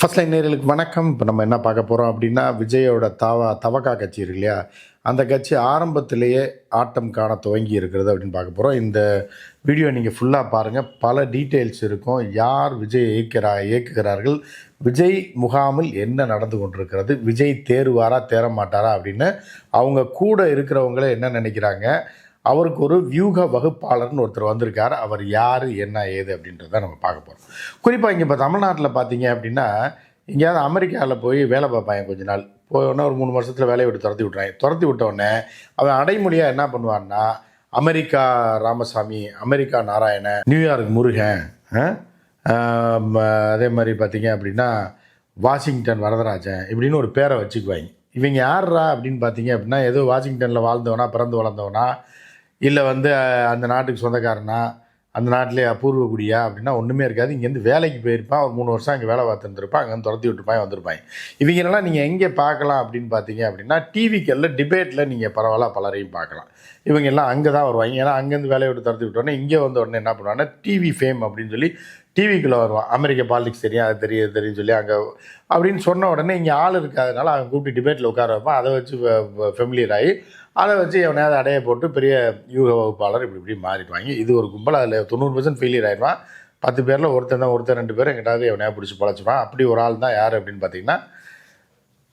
First line நேர்களுக்கு வணக்கம். இப்போ நம்ம என்ன பார்க்க போகிறோம் அப்படின்னா விஜயோட தவா தவக்கா கட்சி இருக்கு இல்லையா? அந்த கட்சி ஆரம்பத்திலேயே ஆட்டம் காண துவங்கி இருக்கிறது அப்படின்னு பார்க்க போகிறோம் இந்த வீடியோ நீங்கள் ஃபுல்லாக பாருங்கள் பல டீட்டெயில்ஸ் இருக்கும். யார் விஜய் இயக்கிறா இயக்குகிறார்கள்? விஜய் முகாமில் என்ன நடந்து கொண்டிருக்கிறது? விஜய் தேறுவாரா தேர மாட்டாரா அப்படின்னு அவங்க கூட இருக்கிறவங்களே என்ன நினைக்கிறாங்க? அவருக்கு ஒரு வியூக வகுப்பாளர்னு ஒருத்தர் வந்திருக்கார். அவர் யார் என்ன ஏது அப்படின்றத நம்ம பார்க்க போகிறோம் குறிப்பாக இங்கே இப்போ தமிழ்நாட்டில் பார்த்தீங்க அப்படின்னா எங்கேயாவது அமெரிக்காவில் போய் வேலை பார்ப்பாங்க கொஞ்ச நாள். போனோடனே ஒரு மூணு வருஷத்தில் வேலையை விட்டு துரத்தி விட்றாங்க துரத்தி விட்டோடனே அவன் அடைமொழியாக என்ன பண்ணுவான்னா America Ramasamy America Narayanan New York Murugan அதே மாதிரி பார்த்தீங்க அப்படின்னா வாஷிங்டன் வரதராஜன் இப்படின்னு ஒரு பேரை வச்சுக்குவாங்க. இவங்க யாரா அப்படின்னு பார்த்தீங்க அப்படின்னா ஏதோ வாஷிங்டனில் வாழ்ந்தவனா பிறந்து வளர்ந்தவனா இல்லை வந்து அந்த நாட்டுக்கு சொந்தக்காரனா அந்த நாட்டிலே அபூர்வ குடியா அப்படின்னா ஒன்றுமே இருக்காது. இங்கேருந்து வேலைக்கு போயிருப்பான் ஒரு மூணு வருஷம் அங்கே வேலை பார்த்துருந்துருப்பான் அங்கேருந்து துரத்தி விட்டுருப்பான் வந்திருப்பாங்க இவங்களெல்லாம் நீங்கள் எங்கே பார்க்கலாம் அப்படின்னு பார்த்தீங்க அப்படின்னா டிவிக்கெல்லாம் டிபேட்டில் நீங்கள் பரவாயில்ல பலரையும் பார்க்கலாம். இவங்க எல்லாம் அங்கே தான் வருவாங்க. ஏன்னா அங்கேருந்து வேலையை விட்டு துரத்தி விட்டோன்னே இங்கே வந்த உடனே என்ன பண்ணுவாங்கன்னா டிவி ஃபேம் அப்படின்னு சொல்லி டிவிக்குள்ளே வருவான். அமெரிக்க பாலிடிக்ஸ் தெரியும் அது தெரியும் தெரியும் சொல்லி அங்கே அப்படின்னு சொன்ன உடனே இங்கே ஆள் இருக்காதனால அவன் கூப்பிட்டு டிபேட்டில் உட்கார வைப்பான். அதை வச்சு ஃபெமிலியர் ஆகி அதை வச்சு எவனையாவது அடைய போட்டு பெரிய யூக வகுப்பாளர் இப்படி இப்படி மாறிடுவாங்க. இது ஒரு கும்பல் அதில் தொண்ணூறு பர்சன்ட் ஃபெயிலியர் ஆயிடுவான். பத்து பேரில் ஒருத்தன் தான் ஒருத்தர் ரெண்டு பேர் எங்கிட்டாவது எவனையா பிடிச்சி பழச்சுவான் அப்படி ஒரு ஆள் தான் யார் அப்படின்னு பார்த்தீங்கன்னா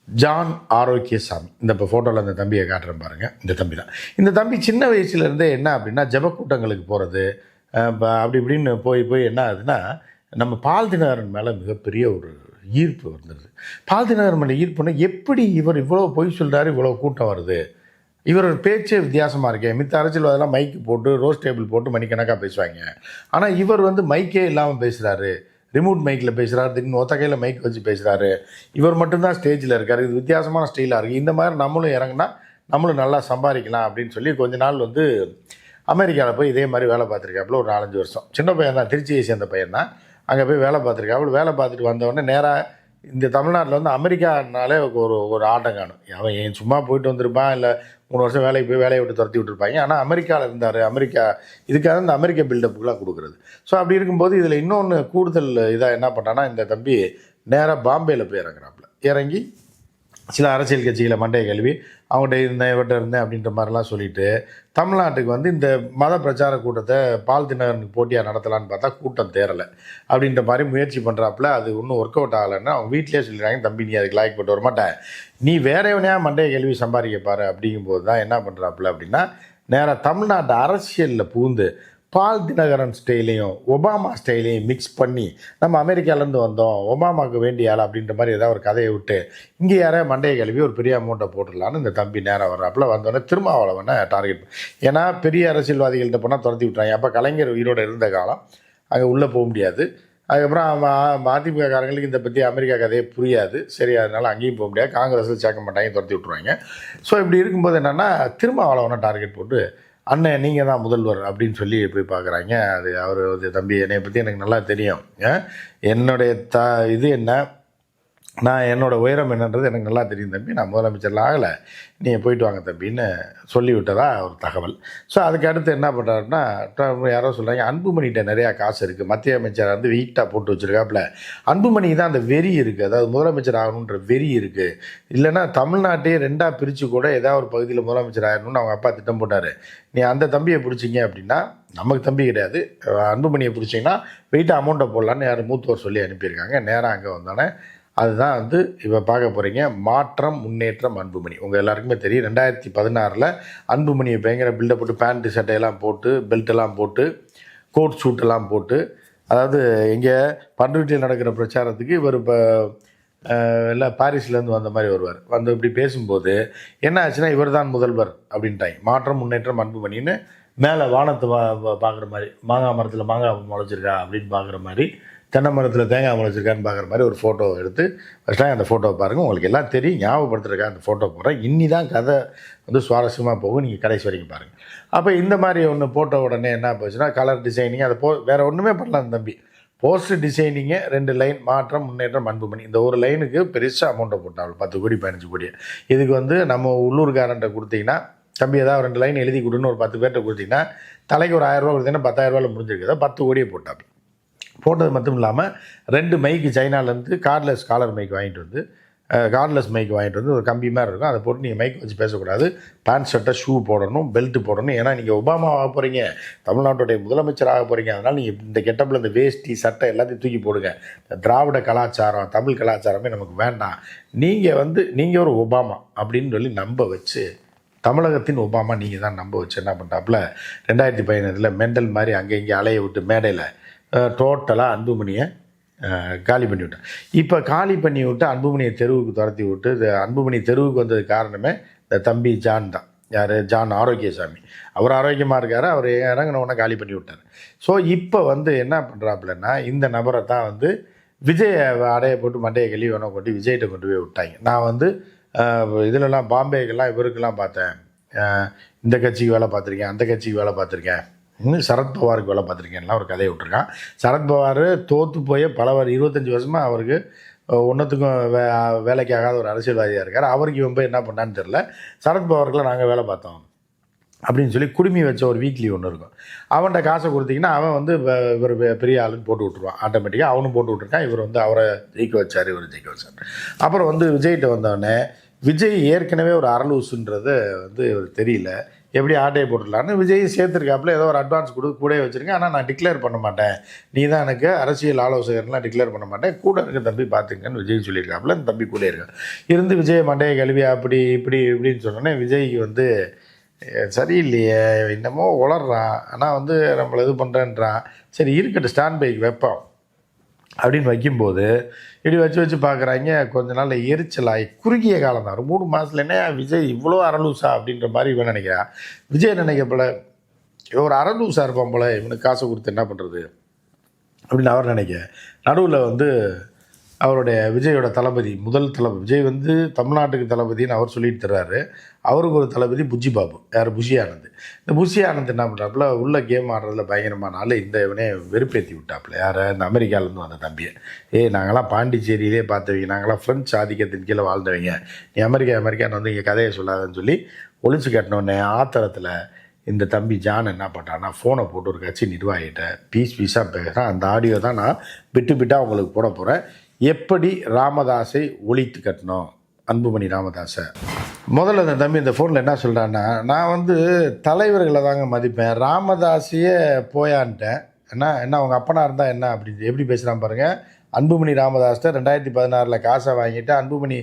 ஜான் ஆரோக்கியசாமி. இந்த இப்போ ஃபோட்டோவில் இந்த தம்பியை காட்டுறேன் பாருங்கள் இந்த தம்பி தான். இந்த தம்பி சின்ன வயசுலேருந்தே என்ன அப்படின்னா ஜபக்கூட்டங்களுக்கு போகிறது அப்படி இப்படின்னு போய் போய் என்ன ஆகுதுன்னா நம்ம பால் தினகரன் மேலே மிகப்பெரிய ஒரு ஈர்ப்பு வந்துடுது பால் தினகரன் மேலே ஈர்ப்புன்னா எப்படி இவர் இவ்வளோ பொய் சொல்கிறாரு இவ்வளோ கூட்டம் வருது? இவர் பேச்சே வித்தியாசமாக இருக்கே. மித்த அரசியல்வாதெல்லாம் மைக்கு போட்டு ரோஸ் டேபிள் போட்டு மணிக்கணக்காக பேசுவாங்க. ஆனால் இவர் வந்து மைக்கே இல்லாமல் பேசுகிறாரு ரிமோட் மைக்கில் பேசுகிறாரு திடீர்னு ஒத்தகையில் மைக் வச்சு பேசுகிறாரு இவர் மட்டும்தான் ஸ்டேஜில் இருக்கார். இது வித்தியாசமான ஸ்டைலாக இருக்குது இந்த மாதிரி நம்மளும் இறங்குனா நம்மளும் நல்லா சம்பாதிக்கலாம் அப்படின்னு சொல்லி கொஞ்ச நாள் வந்து அமெரிக்காவில் போய் இதே மாதிரி வேலை பார்த்துருக்காப்புல ஒரு நாலஞ்சு வருஷம். சின்ன பையன் தான் திருச்சியை சேர்ந்த பையன் தான் அங்கே போய் வேலை பார்த்துருக்காப்புல. வேலை பார்த்துட்டு வந்தவொடனே நேராக இந்த தமிழ்நாட்டில் வந்து அமெரிக்கானாலே ஒரு ஒரு ஆட்டம் காணும். அவன் ஏன் சும்மா போயிட்டு வந்திருப்பான்? இல்லை மூணு வருஷம் வேலைக்கு போய் வேலையை விட்டு துரத்தி விட்டுருப்பாங்க. ஆனால் அமெரிக்காவில் இருந்தார். அமெரிக்கா இதுக்காக இந்த அமெரிக்க பில்டப்புக்கெலாம் கொடுக்குறது. ஸோ அப்படி இருக்கும்போது இதில் இன்னொன்று கூடுதல் இதாக என்ன பண்ணான்னா இந்த தம்பி நேராக பாம்பேயில் போய் இறங்குறாப்புல. இறங்கி சில அரசியல் கட்சிகளை மண்டையை கழுவி அவங்கள்ட்ட இருந்தேன் இவர்கிட்ட இருந்தேன் அப்படின்ற மாதிரிலாம் சொல்லிட்டு தமிழ்நாட்டுக்கு வந்து இந்த மத பிரச்சார கூட்டத்தை பால் தினகரனுக்கு போட்டியாக நடத்தலான்னு பார்த்தா கூட்டம் தேரலை அப்படின்ற மாதிரி முயற்சி பண்ணுறாப்புல அது இன்னும் ஒர்க் அவுட் ஆகலைன்னு அவங்க வீட்டிலே சொல்லிடுறாங்க தம்பி நீ அதுக்கு லாய்க்கப்பட்டு வர மாட்டேன் நீ வேற எவனையா மண்டையை கேள்வி சம்பாதிக்க பாரு அப்படிங்கும்போது தான் என்ன பண்ணுறாப்புல அப்படின்னா நேராக தமிழ்நாட்டு அரசியலில் பூந்து பால் தினகரன் ஸ்டைலையும் ஒபாமா ஸ்டைலையும் மிக்ஸ் பண்ணி நம்ம அமெரிக்காலேருந்து வந்தோம். ஒபாமாவுக்கு வேண்டிய ஆள் அப்படின்ற மாதிரி ஏதாவது ஒரு கதையை விட்டு இங்கே யாரே மண்டையை கழுவி ஒரு பெரிய அமௌண்ட்டை போட்டுடலான்னு இந்த தம்பி நேரம் வர்றாப்புல வந்தோடனே திருமாவளவனை டார்கெட் ஏன்னா பெரிய அரசியல்வாதிகள்கிட்ட போனால் துரத்தி விட்றாங்க அப்போ கலைஞர் உயிரோடு இருந்த காலம். அங்கே உள்ளே போக முடியாது. அதுக்கப்புறம் அவன் அதிமுக காரங்களுக்கு இந்த பற்றி அமெரிக்கா கதையே புரியாது. சரி அதனால் அங்கேயும் போக முடியாது. காங்கிரஸில் சேர்க்க மாட்டாங்க துரத்தி விட்ருவாங்க ஸோ இப்படி இருக்கும்போது என்னென்னா திருமாவளவனை டார்கெட் போட்டு அண்ணன் நீங்கள் தான் முதல்வர் அப்படின்னு சொல்லி போய் பார்க்குறாங்க. அது அவர் தம்பி என்னை பற்றி எனக்கு நல்லா தெரியும். என்னுடைய த இது என்ன? நான் என்னோடய உயரம் என்னன்றது எனக்கு நல்லா தெரியும் தம்பி. நான் முதலமைச்சர்லாம் ஆகலை. நீங்கள் போயிட்டு வாங்க தம்பின்னு சொல்லிவிட்டதா ஒரு தகவல். ஸோ அதுக்கு அடுத்து என்ன பண்ணுறாருன்னா யாரோ சொல்கிறாங்க அன்புமணிகிட்ட நிறையா காசு இருக்குது மத்திய அமைச்சர் வந்து வீட்டாக போட்டு வச்சுருக்காப்புல. அன்புமணிக்கு தான் அந்த வெறி இருக்குது அதாவது முதலமைச்சர் ஆகணுன்ற வெறி இருக்குது இல்லைன்னா தமிழ்நாட்டையே ரெண்டாக பிரித்து கூட ஏதாவது ஒரு பகுதியில் முதலமைச்சர் ஆகணும்னு அவங்க அப்பா திட்டம் போட்டார். நீ அந்த தம்பியை பிடிச்சிங்க அப்படின்னா நமக்கு தம்பி கிடையாது. அன்புமணியை பிடிச்சிங்கன்னா வெயிட்டாக அமௌண்ட்டை போடலான்னு யார் மூத்தவர் சொல்லி அனுப்பியிருக்காங்க. நேராக அங்கே வந்தோடனே அதுதான் வந்து இப்போ பார்க்க போகிறீங்க மாற்றம் முன்னேற்றம் அன்புமணி. உங்கள் எல்லாருக்குமே தெரியும் ரெண்டாயிரத்தி பதினாறில் அன்புமணியை பயங்கர பில்டப் போட்டு பேண்ட்டு சட்டையெல்லாம் போட்டு பெல்ட்டெல்லாம் போட்டு கோட் சூட்டெல்லாம் போட்டு அதாவது இங்கே பண்ருட்டியில் நடக்கிற பிரச்சாரத்துக்கு இவர் இப்போ எல்லாம் பாரிஸ்லேருந்து வந்த மாதிரி வருவார். வந்து இப்படி பேசும்போது என்ன ஆச்சுன்னா இவர் தான் முதல்வர் அப்படின்ட்டாங்க. மாற்றம் முன்னேற்றம் அன்புமணின்னு மேலே வானத்தை பா- பார்க்குற மாதிரி மாங்காய் மரத்தில் மாங்காய் முளைச்சிருக்கா அப்படின்னு பார்க்குற மாதிரி தென்னை மரத்தில் தேங்காய் முளைச்சிருக்கான்னு பார்க்குற மாதிரி ஒரு ஃபோட்டோ எடுத்து ஃபஸ்ட்டாக அந்த ஃபோட்டோவை பாருங்கள் உங்களுக்கு எல்லாம் தெரியும் ஞாபகப்படுத்துறக்கா அந்த ஃபோட்டோ போடுறேன். இன்னி தான் கதை வந்து சுவாரஸ்யமாக போகும். நீங்கள் கடைசி வரைக்கும் பாருங்கள் அப்போ இந்த மாதிரி ஒன்று போட்ட உடனே என்ன போச்சுன்னா கலர் டிசைனிங் அதை போ வேறு ஒன்றுமே பண்ணலாம் தம்பி. போஸ்ட் டிசைனிங்கு ரெண்டு லைன் மாற்றம் முன்னேற்றம் அன்புமணி. இந்த ஒரு லைனுக்கு பெருசாக அமௌண்ட்டை போட்டாங்க பத்து கோடி பதினஞ்சு கோடி. இதுக்கு வந்து நம்ம உள்ளூர்காரன்ட்ட கொடுத்தீங்கன்னா தம்பி ஏதாவது ரெண்டு லைன் எழுதி கொடுன்னு ஒரு பத்து பேர்கிட்ட கொடுத்தீங்கன்னா தலைக்கு ஒரு ஆயிரரூவா கொடுத்தீங்கன்னா பத்தாயிரரூவாவில் ரூபாயில் முடிஞ்சிருக்குதா? பத்து கோடியை போட்டாப்பி. போட்டது மட்டும் இல்லாமல் ரெண்டு மைக்கு சைனாலேருந்து கார்ட்லெஸ் காலர் மைக் வாங்கிட்டு வந்து கார்ட்லெஸ் மைக் வாங்கிட்டு வந்து ஒரு கம்பி மாதிரி இருக்கும். அதை போட்டு நீங்கள் மைக் வச்சு பேசக்கூடாது. பேண்ட் ஷர்ட்டை ஷூ போடணும் பெல்ட் போடணும். ஏன்னா நீங்கள் ஒபாமா ஆக போகிறீங்க தமிழ்நாட்டுடைய முதலமைச்சர் ஆக போகிறீங்க அதனால் நீங்கள் இந்த கெட்டப்பில் இந்த வேஷ்டி சட்டை எல்லாத்தையும் தூக்கி போடுங்க. இந்த திராவிட கலாச்சாரம் தமிழ் கலாச்சாரமே நமக்கு வேண்டாம். நீங்கள் வந்து நீங்கள் ஒரு ஒபாமா அப்படின்னு சொல்லி நம்ப வச்சு தமிழகத்தின் ஒபாமா நீங்கள் தான் நம்ப வச்சு என்ன பண்ணுறாப்புல ரெண்டாயிரத்தி பதினேழில் மெண்டல் மாதிரி அங்கே இங்கே அலைய விட்டு மேடையில் டோட்டலாக அன்புமணியை காலி பண்ணி விட்டேன். இப்போ காலி பண்ணி விட்டு அன்புமணியை தெருவுக்கு துரத்தி விட்டு இது அன்புமணி தெருவுக்கு வந்தது காரணமே இந்த தம்பி ஜான் தான். யார்? ஜான் ஆரோக்கியசாமி. அவர் ஆரோக்கியமாக இருக்கார் அவர் இறங்கின உடனே காலி பண்ணி விட்டார். ஸோ இப்போ வந்து என்ன பண்ணுறாப்புலன்னா இந்த நபரை தான் வந்து விஜய் அடையை போட்டு மண்டையை கழுவி வேணும் கொண்டு விஜய்கிட்ட கொண்டு போய் விட்டாங்க. நான் வந்து இதிலலாம் இதுலலாம் பாம்பேக்கெல்லாம் இவருக்கெல்லாம் பார்த்தேன். இந்த கட்சிக்கு வேலை பார்த்துருக்கேன் அந்த கட்சிக்கு வேலை பார்த்துருக்கேன். இன்னும் சரத்பவாருக்கு வேலை பார்த்துருக்கேன்லாம் ஒரு கதையை விட்டுருக்கான். சரத்பவார் தோற்று போய் பல இருபத்தஞ்சி வருஷமாக அவருக்கு ஒன்றுத்துக்கும் வே வேலைக்கு ஆகாத ஒரு அரசியல்வாதியாக இருக்கார். அவருக்கு இவன் போய் என்ன பண்ணான்னு தெரில சரத்பவாருக்குலாம் நாங்கள் வேலை பார்த்தோம் அப்படின்னு சொல்லி குடுமி வச்ச ஒரு வீக்லி ஒன்று இருக்கும். அவன்கிட்ட காசை கொடுத்தீங்கன்னா அவன் வந்து இவர் பெரிய ஆளுன்னு போட்டு விட்ருவான் ஆட்டோமேட்டிக்காக அவனும் போட்டு விட்ருக்கான் இவர் வந்து அவரை ஜெயிக்க வச்சார் இவர் ஜெயிக்க வச்சார். அப்புறம் வந்து விஜய்கிட்ட வந்தோடனே விஜய் ஏற்கனவே ஒரு அரலூசுன்றது வந்து இவர் தெரியல. எப்படி ஆட்டையை போட்டுடலான்னு விஜய் சேர்த்துருக்காப்புல. ஏதோ ஒரு அட்வான்ஸ் கொடு கூட வச்சுருக்கேன் ஆனால் நான் டிக்ளேர் பண்ண மாட்டேன். நீ தான் எனக்கு அரசியல் ஆலோசகர்லாம் டிக்ளேர் பண்ண மாட்டேன். கூட இருக்க தம்பி பார்த்துங்கன்னு விஜய் சொல்லியிருக்காப்புல. அந்த தம்பி கூட இருக்கான். இருந்து விஜய் மண்டையை கழுவி அப்படி இப்படி இப்படின்னு சொன்னோன்னே விஜய்க்கு வந்து சரியில்லையே. என்னமோ உளர்றான். ஆனால் வந்து நம்மளை இது பண்ணுறேன்றான் சரி இருக்கட்டும். ஸ்டாண்ட் பைக்கு வைப்போம். அப்படின்னு வைக்கும்போது இப்படி வச்சு வச்சு பார்க்குறாங்க கொஞ்ச நாள் எரிச்சலாகி குறுகிய காலம் தான். ஒரு மூணு மாதத்துல என்ன விஜய் இவ்வளோ அரலூசா அப்படின்ற மாதிரி இவன் நினைக்கிறான் விஜய் நினைக்க போல இவன் ஒரு அரலூசா இருப்பான் போல இவனுக்கு காசு கொடுத்து என்ன பண்ணுறது அப்படின்னு அவர் நினைக்க. நடுவில் வந்து அவருடைய விஜயோட தளபதி முதல் தளபதி விஜய் வந்து தமிழ்நாட்டுக்கு தளபதின்னு அவர் சொல்லிட்டு தர்றாரு அவருக்கு ஒரு தளபதி புஜ்ஜி பாபு யார்? புஷி ஆனந்த் இந்த புஷி ஆனந்த் என்ன பண்ணுறாப்புல உள்ள கேம் ஆடுறதுல பயங்கரமான ஆள் இந்த இவனே வெறுப்பேற்றி விட்டாப்புல. யார்? இந்த அமெரிக்காவிலேருந்து வந்த தம்பியை. ஏய் நாங்களாம் பாண்டிச்சேரியிலே பார்த்தவங்க நாங்களாம் ஃப்ரெண்ட்ஸ் ஆதிக்கத்தின் கீழே வாழ்ந்தவங்க. நீ அமெரிக்கா அமெரிக்கான்னு வந்து இங்கே கதையை சொல்லாதன்னு சொல்லி ஒழிச்சு கட்டினோடனே ஆத்திரத்தில் இந்த தம்பி ஜான் என்ன பண்ணுறான்னா ஃபோனை போட்டு ஒரு கட்சி நிர்வாகிட்ட பீஸ் பீஸாக பேசுகிறேன் அந்த ஆடியோ தான் நான் பிட்டு பிட்டாக உங்களுக்கு போட போகிறேன் எப்படி ராமதாஸை ஒழித்து கட்டணும் அன்புமணி ராமதாஸை. முதல்ல இந்த தம்பி இந்த ஃபோனில் என்ன சொல்கிறான்னா நான் வந்து தலைவர்களை தாங்க மதிப்பேன். ராமதாஸையே போயான்ட்டேன். என்ன என்ன அவங்க அப்பனா இருந்தால் என்ன அப்படி எப்படி பேசுகிறான் பாருங்கள் அன்புமணி ராமதாஸ்ட்ட ரெண்டாயிரத்தி பதினாறில் காசை வாங்கிட்டு அன்புமணி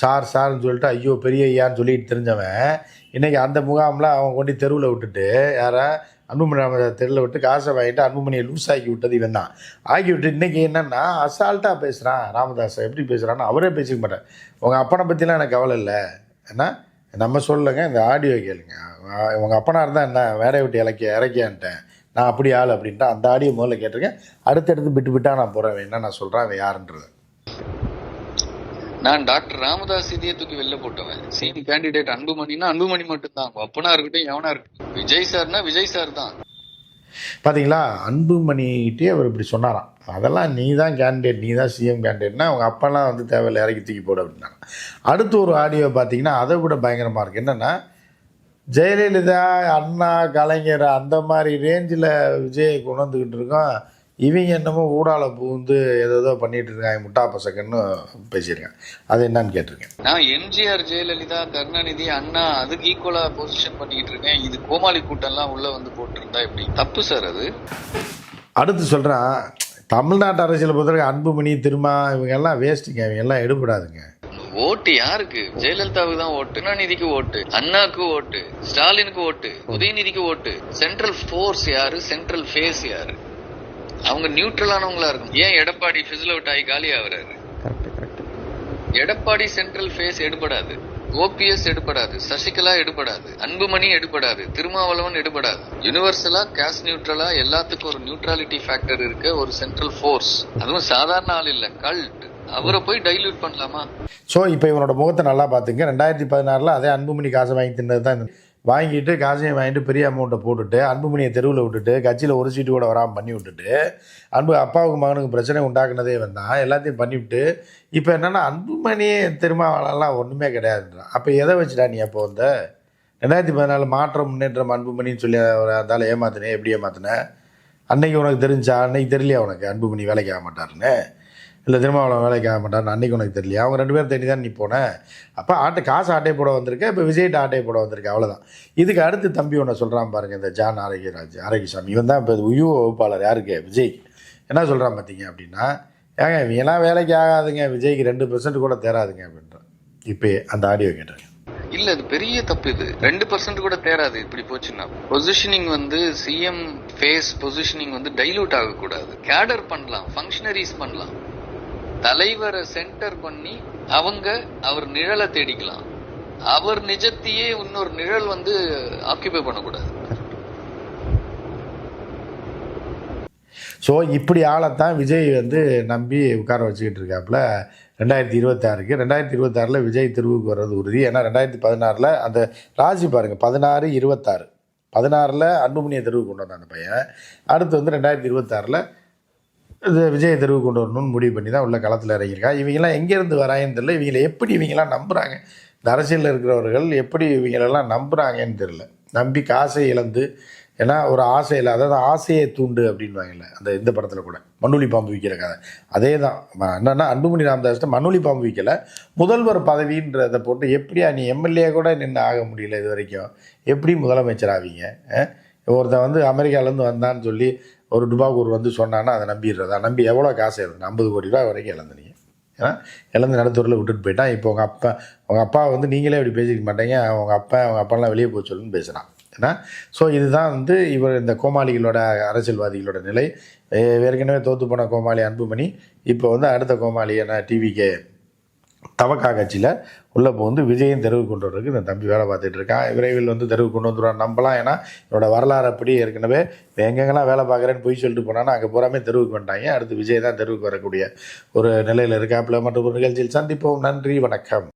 சார் சார்னு சொல்லிட்டு ஐயோ பெரிய ஐயான்னு சொல்லிட்டு தெரிஞ்சவன் இன்றைக்கி அந்த முகாமில் அவன் கொண்டு தெருவில் விட்டுட்டு யாரை அன்புமணி ராமதாஸ் தெருவில் விட்டு காசை வாங்கிட்டு அன்புமணியை லூஸ் ஆக்கி விட்டது இவன் தான் ஆக்கி விட்டு இன்றைக்கி என்னென்னா அசால்ட்டாக பேசுகிறான் ராமதாஸை. எப்படி பேசுகிறான்னு அவரே பேசிக்க மாட்டேன் உங்கள் அப்பனை பற்றிலாம் எனக்கு கவலை இல்லை. ஏன்னா நம்ம சொல்லலைங்க இந்த ஆடியோ கேளுங்க. உங்கள் அப்பனா இருந்தால் என்ன வேலையை விட்டு இலக்கிய இறக்கியான்ட்டேன். நான் அப்படி ஆள் அப்படின்ட்டு அந்த ஆடியோ முதல்ல கேட்டிருக்கேன். அடுத்தடுத்து விட்டு விட்டால் நான் போகிறேன் என்ன நான் சொல்கிறேன் அவன் யாருன்றது. நான் டாக்டர் ராமதாஸ் இதையே தூக்கி வெளில போட்டவன். சேம் கேண்டிடேட் அன்புமணினா அன்புமணி மட்டும்தான். அப்பனா இருக்கட்டும் எவனா இருக்கட்டும் விஜய் சார்னா விஜய் சார் தான். பார்த்தீங்களா அன்புமணிகிட்டே அவர் இப்படி சொன்னாராம். அதெல்லாம் நீ தான் கேண்டிடேட் நீ தான் சிஎம் கேண்டிடேட்னா அவங்க அப்பெல்லாம் வந்து தேவையில்லை இறக்கி தூக்கி போடு அப்படின்னாங்க. அடுத்து ஒரு ஆடியோ பார்த்தீங்கன்னா அதை விட பயங்கரமாக இருக்குது என்னென்னா ஜெயலலிதா அண்ணா கலைஞர் அந்த மாதிரி ரேஞ்சில் விஜய் கொண்டு வந்துக்கிட்டு இருக்கோம். இவங்க என்னமோ ஊடால பூந்து ஏதோ பண்ணிட்டு இருக்காங்க முட்டா பசங்கன்னு பேசியிருக்கேன். அது என்னன்னு கேட்டிருக்கேன். நான் எம்ஜிஆர் ஜெயலலிதா கருணாநிதி அண்ணா அதுக்கு ஈக்குவலா பொசிஷன் பண்ணிக்கிட்டு இருக்கேன். இது கோமாளி கூட்டம்லாம் உள்ள வந்து போட்டிருந்தா எப்படி? தப்பு சார் அது. அடுத்து சொல்கிறான் தமிழ்நாட்டு அரசியலை பொறுத்தவரைக்கும் அன்புமணி திருமா இவங்க எல்லாம் வேஸ்ட்டுங்க இவங்க எல்லாம் எடுபடாதுங்க. ஓட்டு யாருக்கு? ஜெயலலிதாவுக்கு தான் ஓட்டு கருணாநிதிக்கு ஓட்டு அண்ணாக்கு ஓட்டு ஸ்டாலினுக்கு ஓட்டு உதயநிதிக்கு ஓட்டு. சென்ட்ரல் ஃபோர்ஸ் யாரு? சென்ட்ரல் ஃபேஸ் யாரு? அவங்க நியூட்ரலானவங்களா இருக்கும். ஏன் எடப்பாடி ஃபிசில் அவுட் ஆகி காலி ஆகுறாரு? எடப்பாடி சென்ட்ரல் ஃபேஸ் எடுபடாது. ஓபிஎஸ் எடுபடாது. சசிகலா எடுபடாது. அன்புமணி எடுபடாது. திருமாவளவன் எடுபடாது. யுனிவர்சலா கேஸ் நியூட்ரலா எல்லாத்துக்கும் ஒரு நியூட்ரலிட்டி ஃபேக்டர் இருக்க ஒரு சென்ட்ரல் ஃபோர்ஸ் அதுவும் சாதாரண ஆள் இல்ல கல்ட் அவரை போய் டைல்யூட் பண்ணலாமா? ஸோ இப்போ இவனோட முகத்தை நல்லா பார்த்துங்க. ரெண்டாயிரத்தி பதினாறில் அதே அன்புமணி காசை வாங்கி தின்னது தான் வாங்கிட்டு காசையும் வாங்கிட்டு பெரிய அமௌண்ட்டை போட்டுட்டு அன்புமணியை தெருவில் விட்டுட்டு கட்சியில் ஒரு சீட்டு கூட வராமல் பண்ணி விட்டுட்டு அன்பு அப்பாவுக்கு மகனுக்கு பிரச்சனை உண்டாக்குனதே வந்தான் எல்லாத்தையும் பண்ணிவிட்டு இப்போ என்னென்னா அன்புமணி திருமாவளம்லாம் ஒன்றுமே கிடையாதுன்றான் அப்போ எதை வச்சுட்டா நீ அப்போ வந்த? ரெண்டாயிரத்தி பதினாலு மாற்றம் முன்னேற்றம் அன்புமணின்னு சொல்லி அவர் அந்தால எப்படி ஏமாத்தினேன் அன்னைக்கு உனக்கு தெரிஞ்சா அன்னைக்கு தெரியலையா உனக்கு? அன்புமணி வேலைக்கு ஆக மாட்டாருன்னு. இல்லை திருமாவளவன் வேலைக்கு ஆக மாட்டான் அன்னைக்கு உனக்கு தெரியல அவங்க ரெண்டு பேரும் தேடி தான் நீ போனேன் அப்போ ஆட்டை காசு ஆட்டை போட வந்திருக்க இப்போ விஜய்கிட்ட ஆட்டை போட வந்திருக்க அவ்வளோதான் இதுக்கு அடுத்து தம்பி ஒன்று சொல்கிறான் பாருங்கள் இந்த ஜான் ஆரோக்கியராஜ் ஆரோக்கியசாமி. இவன் தான் இப்போ உயு வகுப்பாளர் யாருக்கு? விஜய் என்ன சொல்கிறான் பார்த்தீங்க அப்படின்னா ஏங்க இவங்கெல்லாம் வேலைக்கு ஆகாதுங்க விஜய்க்கு ரெண்டு பெர்சன்ட் கூட தேராதுங்க அப்படின்றான். இப்போ அந்த ஆடியோ கேட்டாங்க இல்ல இது பெரிய தப்பு இது. ரெண்டு பர்சன்ட் கூட தேராது இப்படி போச்சுன்னா. பொசிஷனிங் வந்து சிஎம் ஃபேஸ் பொசிஷனிங் வந்து டைலூட் ஆகக்கூடாது. கேடர் பண்ணலாம் ஃபங்க்ஷனரிஸ் பண்ணலாம். தலைவரை சென்டர் பண்ணி அவங்க அவர் நிழலை தேடிக்கலாம். அவர் நிஜத்தையே இன்னொரு நிழல் வந்து ஆக்கியபை பண்ணக்கூடாது. ஸோ இப்படி ஆளைத்தான் விஜய் வந்து நம்பி உட்கார வச்சுக்கிட்டு இருக்காப்புல. ரெண்டாயிரத்தி இருபத்தாறுக்கு ரெண்டாயிரத்தி இருபத்தாறில் விஜய் தெருவுக்கு வர்றது உறுதி. ஏன்னா ரெண்டாயிரத்தி பதினாறில் அந்த ராசி பாருங்கள் பதினாறு இருபத்தாறு. பதினாறில் அன்புமணியை தெருவுக்கு கொண்டு வந்தான் அந்த பையன். அடுத்து வந்து ரெண்டாயிரத்தி இருபத்தாறில் இது விஜய் தெருவுக்கு கொண்டு வரணும்னு முடிவு பண்ணி தான் உள்ள களத்தில் இறங்கியிருக்கான் இவங்கெல்லாம் எங்கேருந்து வராங்கன்னு தெரியல. இவங்களை எப்படி இவங்கெல்லாம் நம்புகிறாங்க இந்த அரசியலில் இருக்கிறவர்கள் எப்படி இவங்களெல்லாம் நம்புகிறாங்கன்னு தெரில நம்பி காசை இழந்து ஏன்னா ஒரு ஆசையில் அதாவது ஆசையை தூண்டு அப்படின்வாங்கல்ல அந்த இந்த படத்தில் கூட. மண்ணுளி பாம்பு விற்கிற கதை. அதே தான் ம- என்னன்னா அன்புமணி ராமதாஸ் மண்ணுளி பாம்பு விற்கலை முதல்வர் பதவின்றதை போட்டு எப்படியா நீ எம்எல்ஏ கூட நின்று ஆக முடியல இது வரைக்கும்? எப்படி முதலமைச்சர் ஆவீங்க? ஒருத்தன் வந்து அமெரிக்காவிலேருந்து வந்தான்னு சொல்லி ஒரு டுபாகூர் வந்து சொன்னான்னா அதை நம்பிடுறதா. நம்பி எவ்வளோ காசு இழந்து ஐம்பது கோடி ரூபா வரைக்கும் இழந்தீங்க ஏன்னா இழந்து நடத்தூரில் விட்டுட்டு போயிட்டான். இப்போ உங்கள் அப்பா உங்கள் அப்பா வந்து நீங்களே இப்படி பேசிக்க மாட்டீங்க. அவங்க அப்பா அவங்க அப்பாலாம் வெளியே போய் சொல்லுன்னு பேசுகிறான் ஏன்னா ஸோ இதுதான் வந்து இவர் இந்த கோமாளிகளோட அரசியல்வாதிகளோட நிலை. ஏற்கனவே தோத்து போன கோமாளி அன்புமணி இப்போ வந்து அடுத்த கோமாளி என்ன டிவிகே தவக்கா கட்சியில் உள்ளே வந்து விஜயம் தெருவு கொண்டு வர்றதுக்கு இந்த தம்பி வேலை பார்த்துட்டு இருக்கான். விரைவில் வந்து தெருவு கொண்டு வந்துடுவான் நம்பலாம். ஏன்னா என்னோட வரலாறு அப்படி ஏற்கனவே எங்கெங்கெல்லாம் வேலை பார்க்குறேன்னு போய் சொல்லிட்டு போனான்னா அங்கே பூராமே தெருவுக்கு வந்துட்டாங்க. அடுத்து விஜய் தான் தெருவுக்கு வரக்கூடிய ஒரு நிலையில் இருக்காப்புல. மற்றும் ஒரு நிகழ்ச்சியில் சந்திப்போம். நன்றி. வணக்கம்.